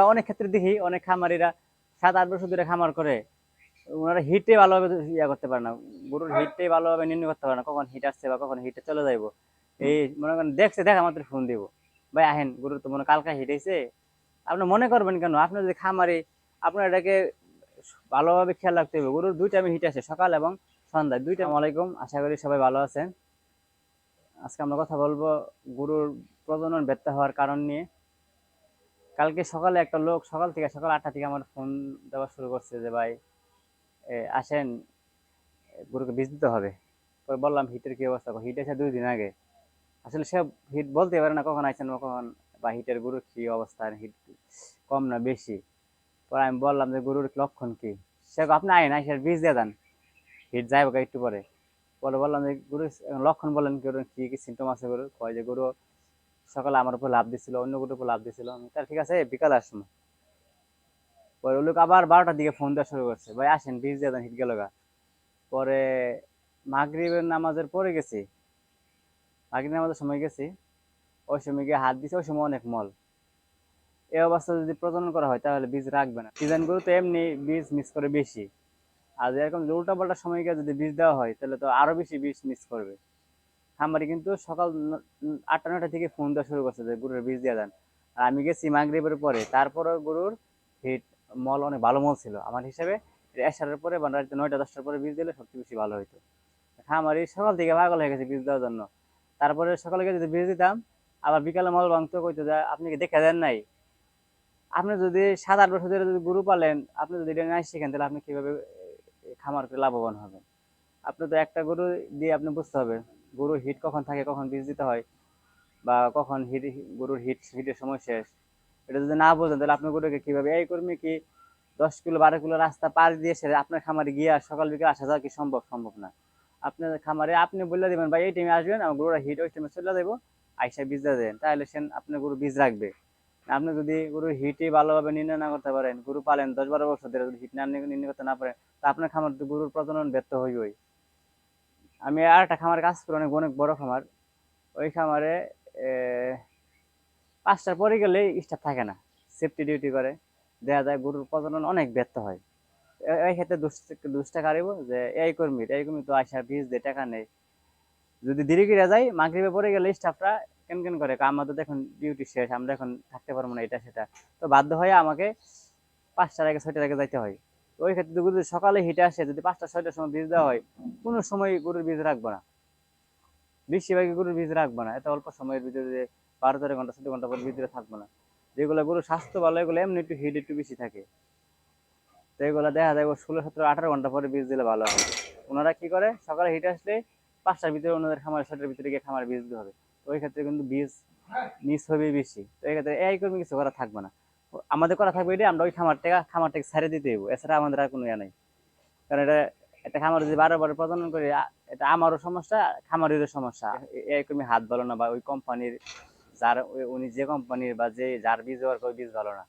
তা অনেক ক্ষেত্রে দেখি অনেক খামারিরা সাত, আট বছর ধরে খামার করে। ওনারা হিটে ভালোভাবে ইয়া করতে পারে না। গরুর হিটে ভালোভাবে নির্ণয় করতে পারে না। কখন হিট আসছে বা কখন হিটে চলে যাইবো। এই মনে করেন, দেখছে, দেখা মাত্র ফোন দিব। ভাই, আহেন, গরুর তো মনে কালকা হিট হয়েছে আপনি মনে করবেন কেন? আপনি যদি খামারি, আপনার এটাকে ভালোভাবে খেয়াল রাখতে হবে গরুর দুই টাইমে হিট আসে, সকাল এবং সন্ধ্যায় দুইটা আলাইকুম। আশা করি সবাই ভালো আছেন। আজকে আমরা কথা বলব গরুর প্রজনন ব্যর্থ হওয়ার কারণ নিয়ে। কালকে সকালে একটা লোক, সকাল থেকে সকাল আটটা থেকে আমার ফোন দেওয়া শুরু করছে যে, ভাই আসেন গরুকে বীজ দিতে হবে। পরে বললাম, হিটের কি অবস্থা? হিট এসে দুই দিন আগে। আসলে সে হিট বলতে পারে না, কখন আইছেন কখন বা হিটের গরুর কি অবস্থা? হিট কম না বেশি? পরে আমি বললাম যে, গরুর লক্ষণ কি? সে আপনি আয় না আইসের বীজ দিয়ে দেন। হিট যাইব একটু পরে। পরে বললাম যে, গরুর, লক্ষণ বলেন গরুর কি কি সিমটম আছে গরুর? কয় যে, গরু সকালে আমার উপর লাভ দিছিল, অন্য গরুর উপর লাভ দিছিল। আমি তার ঠিক আছে, বিকালে আসব পরে ওই লোক আবার বারোটার দিকে ফোন দেওয়া শুরু করছে, ভাই, আসেন, বীজ দিয়ে দেন হিট গেল পরে মাগরিবের নামাজের পরে গেছি। মাগরিব নামাজের সময় গেছি, ওই সময় গিয়ে হাত দিছে, ওই সময় অনেক মল। এই অবস্থা যদি প্রজনন করা হয়, তাহলে বীজ রাখবে না। সিজন গরু তো এমনি বীজ মিস করে বেশি। আর এরকম উল্টা পাল্টা সময় গিয়ে যদি বীজ দেওয়া হয়, তাহলে তো আরও বেশি বীজ মিস করবে। খামারি কিন্তু সকাল আটটা, নয়টা থেকে ফোন দেওয়া শুরু করছে যে, গরুর বীজ দিয়ে দেন। আর আমি গেছি মাগরিবের পরে। তারপরে গরুর হিট মল অনেক ভালো মল ছিল। আমার হিসাবে এসারের পরে বা রাত্রে নয়টা, দশটার পরে বীজ দিলে সবচেয়ে বেশি ভালো হতো খামারি সকাল থেকে পাগল হয়ে গেছে বীজ দেওয়ার জন্য। তারপরে সকালে গিয়ে যদি বীজ দিতাম, আবার বিকালে মল ভাঙতো, কইতো যে, আপনি কি দেখে দেন নাই? আপনি যদি সাত, আট বছর ধরে যদি গরু পালেন, আপনি যদি এটা নাই শিখেন, তাহলে আপনি কীভাবে খামার করে লাভবান হবেন? আপনি তো একটা গরু দিয়ে আপনি বুঝতে হবে। গরুর হিট কখন থাকে, কখন বীজ দিতে হয়, বা কখন হিট গরুর হিট হিটের সময় শেষ, এটা যদি না বোঝেন, তাহলে আপনার গরুকে কীভাবে, এই কর্মী কি দশ কিলো, বারো কিলো রাস্তা পার দিয়ে সে আপনার খামারে গিয়ে আর সকাল বিকাল আসা যাওয়া কি সম্ভব? সম্ভব না। আপনার খামারে আপনি বলে দেবেন, ভাই, এই টাইমে আসবেন, আমার গরুরা হিট ওই টাইমে চলে দেবো আইসা বীজ দিয়ে দেন। তাহলে সে আপনার গরু বীজ রাখবে। আপনি যদি গরুর হিটই ভালোভাবে নির্ণয় না করতে পারেন, গরু পালেন দশ বারো বছর ধরে যদি হিট না নির্ণয় করতে না পারেন, তা আপনার খামার গরুর প্রজনন ব্যর্থ হইবই। আমি আর একটা খামার কাজ করি, অনেক অনেক বড় খামার। ওই খামারে পাঁচটার পরে গেলে স্টাফ থাকে না সেফটি ডিউটি করে। দেখা যায় গরুর প্রজনন অনেক ব্যর্থ হয়। এই ক্ষেত্রে দুষ্টা কারিব যে, এই কর্মীর, এই কর্মী তো আসা বীজ দিয়ে টাকা নেই। যদি দেরি করে যায়, মাগরিবে পরে গেলে স্টাফরা কেন কেন করে? আমাদের এখন ডিউটি শেষ, আমরা এখন থাকতে পারব না এটা, সেটা। তো বাধ্য হয়ে আমাকে পাঁচটার আগে, ছয়টার আগে যাইতে হয়। ওই ক্ষেত্রে যদি সকালে হিটে আসে, যদি পাঁচটা, ছয়টার সময় বীজ দেওয়া হয়, কোনো সময় গরুর বীজ রাখব না। বেশিরভাগই গরুর বীজ রাখব না, এত অল্প সময়ের ভিতরে বারো তেরো ঘণ্টা, চোদ্দ ঘণ্টা পর ভিতরে থাকব না। যেগুলো গরুর স্বাস্থ্য ভালো, এগুলো এমনি একটু হিট একটু বেশি থাকে। তো এগুলো দেখা যায়, ষোলো, সতেরো, আঠারো ঘণ্টা পরে বীজ দিলে ভালো হবে ওনারা কি করে? সকালে হিট আসলে পাঁচটার ভিতরে ওনাদের খামার, ছয়টার ভিতরে গিয়ে খামার বীজ দিতে হবে। ওই ক্ষেত্রে কিন্তু বীজ মিস হবে বেশি। তো এই ক্ষেত্রে এই কর্মী কিছু করা থাকবে না। আমাদের করা থাকবে এটাই, আমরা ওই খামারটাকে খামারটাকে ছেড়ে দিতে হইব। এছাড়া আমাদের আর কোনো ইয়ে নাই। কারণ এটা একটা খামার যদি বারো বারো প্রজনন করি এটা আমারও সমস্যা, খামারেরও সমস্যা। এ- এই কর্মী হাত ভালো না বা ওই কোম্পানির যার উনি যে কোম্পানির বা যে, যার বীজ ব্যবহার করে বীজ ভালো না।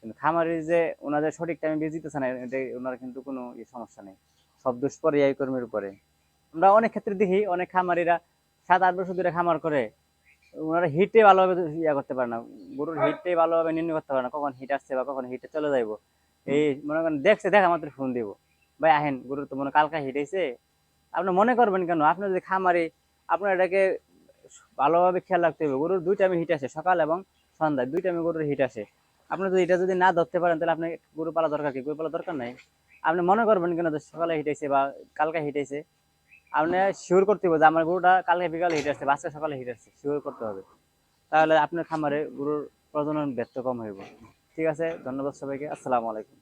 কিন্তু খামারের যে, ওনাদের সঠিক টাইমে বীজ দিতেছে না এটা ওনার কিন্তু কোনো ইয়ে সমস্যা নেই। সব দোষ পরে, এই কর্মীর উপরে। আমরা অনেক ক্ষেত্রে দেখি, অনেক খামারিরা সাত, আট বছর ধরে খামার করে ওনারা হিটে ভালোভাবে ইয়া করতে পারে না। গরুর হিটে ভালোভাবে নির্ণয় করতে পারে না, কখন হিট আসছে বা কখন হিটে চলে যাইবো। এই মনে করেন, দেখছে, দেখা মাত্র ফোন দিব। ভাই, আহেন, গরুর তো মনে কালকা হিট হয়েছে আপনি মনে করবেন কেন? আপনি যদি খামারি, আপনার এটাকে ভালোভাবে খেয়াল রাখতে হবে। গরুর দুই টাইমে হিট আসে, সকাল এবং সন্ধ্যায়। দুই টাইমে গরুর হিট আসে। আপনি যদি এটা যদি না ধরতে পারেন, তাহলে আপনি গরু পালা দরকার কি? গরু পালা দরকার নাই? আপনি মনে করবেন কেন যে সকালে হিট হয়েছে বা কালকা হিট হয়েছে আপনি শিওর করতে হবে যে আমার গরুটা কালকে বিকালে হিট আসছে, বাচ্চা সকালে হিট আসছে শিওর করতে হবে। তাহলে আপনার খামারে গরুর প্রজনন ব্যর্থ কম হইব। ঠিক আছে, ধন্যবাদ সবাইকে, আসসালামু আলাইকুম।